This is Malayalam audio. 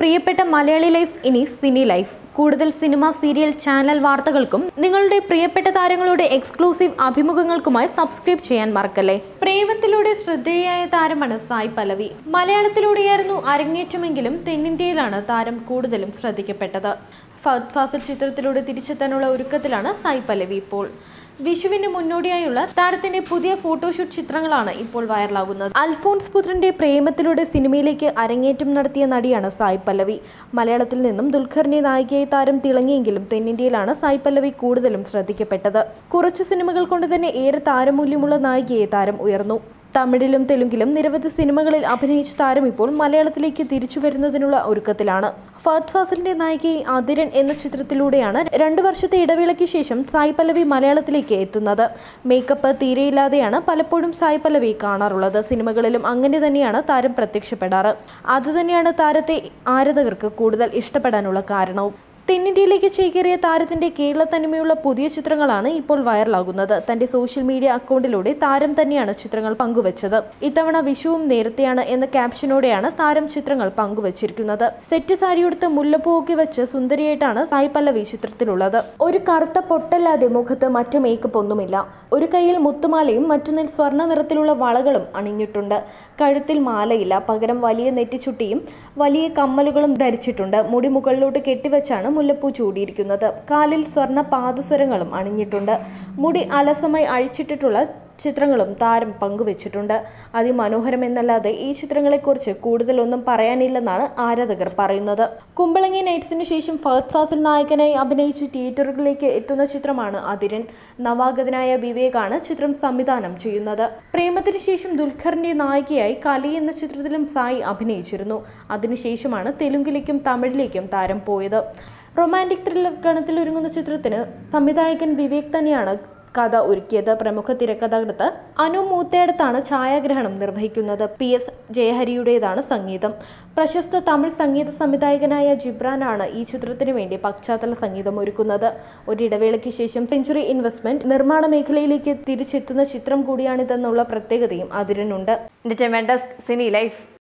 പ്രിയപ്പെട്ട മലയാളി ലൈഫ് ഇനി സിനി ലൈഫ്. കൂടുതൽ സിനിമ സീരിയൽ ചാനൽ വാർത്തകൾക്കും നിങ്ങളുടെ പ്രിയപ്പെട്ട താരങ്ങളുടെ എക്സ്ക്ലൂസീവ് അഭിമുഖങ്ങൾക്കുമായി സബ്സ്ക്രൈബ് ചെയ്യാൻ മറക്കല്ലേ? പ്രേമത്തിലൂടെ ശ്രദ്ധേയായ താരമാണ് സായ് പലവി മലയാളത്തിലൂടെയായിരുന്നു അരങ്ങേറ്റമെങ്കിലും തെന്നിന്ത്യയിലാണ് താരം കൂടുതലും ശ്രദ്ധിക്കപ്പെട്ടത്. ഫാസിൽ ചിത്രത്തിലൂടെ തിരിച്ചെത്താനുള്ള ഒരുക്കത്തിലാണ് സായി പല്ലവി ഇപ്പോൾ. വിഷുവിന് മുന്നോടിയായുള്ള താരത്തിന്റെ പുതിയ ഫോട്ടോഷൂട്ട് ചിത്രങ്ങളാണ് ഇപ്പോൾ വൈറലാകുന്നത്. അൽഫോൺസ് പുത്രന്റെ പ്രേമത്തിലൂടെ സിനിമയിലേക്ക് അരങ്ങേറ്റം നടത്തിയ നടിയാണ് സായ് പല്ലവി. മലയാളത്തിൽ നിന്നും ദുൽഖറിനെ നായികയായി താരം തിളങ്ങിയെങ്കിലും തെന്നിന്ത്യയിലാണ് സായ് പല്ലവി കൂടുതലും ശ്രദ്ധിക്കപ്പെട്ടത്. കുറച്ചു സിനിമകൾ കൊണ്ട് തന്നെ ഏറെ താരമൂല്യമുള്ള നായികയെ താരം ഉയർന്നു. തമിഴിലും തെലുങ്കിലും നിരവധി സിനിമകളിൽ അഭിനയിച്ച താരം ഇപ്പോൾ മലയാളത്തിലേക്ക് തിരിച്ചു വരുന്നതിനുള്ള ഒരുക്കത്തിലാണ്. ഫഹദ് ഫാസിലിന്റെ നായികയെ അതിരൻ എന്ന ചിത്രത്തിലൂടെയാണ് രണ്ടു വർഷത്തെ ഇടവേളയ്ക്ക് ശേഷം സായി പല്ലവി മലയാളത്തിലേക്ക് എത്തുന്നത്. മേക്കപ്പ് തീരെയില്ലാതെയാണ് പലപ്പോഴും സായി പല്ലവി കാണാറുള്ളത്. സിനിമകളിലും അങ്ങനെ തന്നെയാണ് താരം പ്രത്യക്ഷപ്പെടാറ്. അതുതന്നെയാണ് താരത്തെ ആരാധകർക്ക് കൂടുതൽ ഇഷ്ടപ്പെടാനുള്ള കാരണവും. തെന്നിന്ത്യയിലേക്ക് ചേക്കേറിയ താരത്തിന്റെ കേരള തനിമയുള്ള പുതിയ ചിത്രങ്ങളാണ് ഇപ്പോൾ വൈറലാകുന്നത്. തന്റെ സോഷ്യൽ മീഡിയ അക്കൗണ്ടിലൂടെ താരം തന്നെയാണ് ചിത്രങ്ങൾ പങ്കുവച്ചത്. ഇത്തവണ വിഷുവും നേരത്തെയാണ് എന്ന ക്യാപ്ഷനോടെയാണ് താരം ചിത്രങ്ങൾ പങ്കുവച്ചിരിക്കുന്നത്. സെറ്റ് സാരിയെടുത്ത് മുല്ലപ്പൂവൊക്കെ വെച്ച് സുന്ദരിയായിട്ടാണ് സായി പല്ലവി ചിത്രത്തിലുള്ളത്. ഒരു കറുത്ത പൊട്ടല്ലാതെ മുഖത്ത് മറ്റു മേക്കപ്പ് ഒന്നുമില്ല. ഒരു കയ്യിൽ മുത്തുമാലയും മറ്റൊന്നിൽ സ്വർണ നിറത്തിലുള്ള വളകളും അണിഞ്ഞിട്ടുണ്ട്. കഴുത്തിൽ മാലയില്ല. പകരം വലിയ നെറ്റിച്ചുട്ടിയും വലിയ കമ്മലുകളും ധരിച്ചിട്ടുണ്ട്. മുടി മുകളിലോട്ട് കെട്ടിവെച്ചാണ് മുല്ലപ്പൂ ചൂടിയിരിക്കുന്നത്. കാലിൽ സ്വർണ പാദസരങ്ങളും അണിഞ്ഞിട്ടുണ്ട്. മുടി അലസമായി അഴിച്ചിട്ടിട്ടുള്ള ചിത്രങ്ങളും താരം പങ്കുവച്ചിട്ടുണ്ട്. അതിമനോഹരം എന്നല്ലാതെ ഈ ചിത്രങ്ങളെക്കുറിച്ച് കൂടുതലൊന്നും പറയാനില്ലെന്നാണ് ആരാധകർ പറയുന്നത്. കുമ്പളങ്ങി നൈറ്റ്സിന് ശേഷം ഫഹദ് ഫാസിൽ നായകനായി അഭിനയിച്ച് തിയേറ്ററുകളിലേക്ക് എത്തുന്ന ചിത്രമാണ് അതിരൻ. നവാഗതനായ വിവേകാണ് ചിത്രം സംവിധാനം ചെയ്യുന്നത്. പ്രേമത്തിന് ശേഷം ദുൽഖറിന്റെ നായികയായി കലി എന്ന ചിത്രത്തിലും സായി അഭിനയിച്ചിരുന്നു. അതിനുശേഷമാണ് തെലുങ്കിലേക്കും തമിഴിലേക്കും താരം പോയത്. റൊമാന്റിക് ത്രില്ലർ ഗണത്തിൽ ഒരുങ്ങുന്ന ചിത്രത്തിന് സംവിധായകൻ വിവേക് തന്നെയാണ് കഥ ഒരുക്കിയത്. പ്രമുഖ തിരക്കഥാകൃത്ത് അനു മൂത്തേടത്താണ് ഛായാഗ്രഹണം നിർവഹിക്കുന്നത്. പി എസ് ജയഹരിയുടേതാണ് സംഗീതം. പ്രശസ്ത തമിഴ് സംഗീത സംവിധായകനായ ജിബ്രാനാണ് ഈ ചിത്രത്തിന് വേണ്ടി പശ്ചാത്തല സംഗീതം ഒരുക്കുന്നത്. ഒരിടവേളയ്ക്ക് ശേഷം സെഞ്ചുറി ഇൻവെസ്റ്റ്മെന്റ് നിർമ്മാണ മേഖലയിലേക്ക് തിരിച്ചെത്തുന്ന ചിത്രം കൂടിയാണിതെന്നുള്ള പ്രത്യേകതയും അതിരനുണ്ട്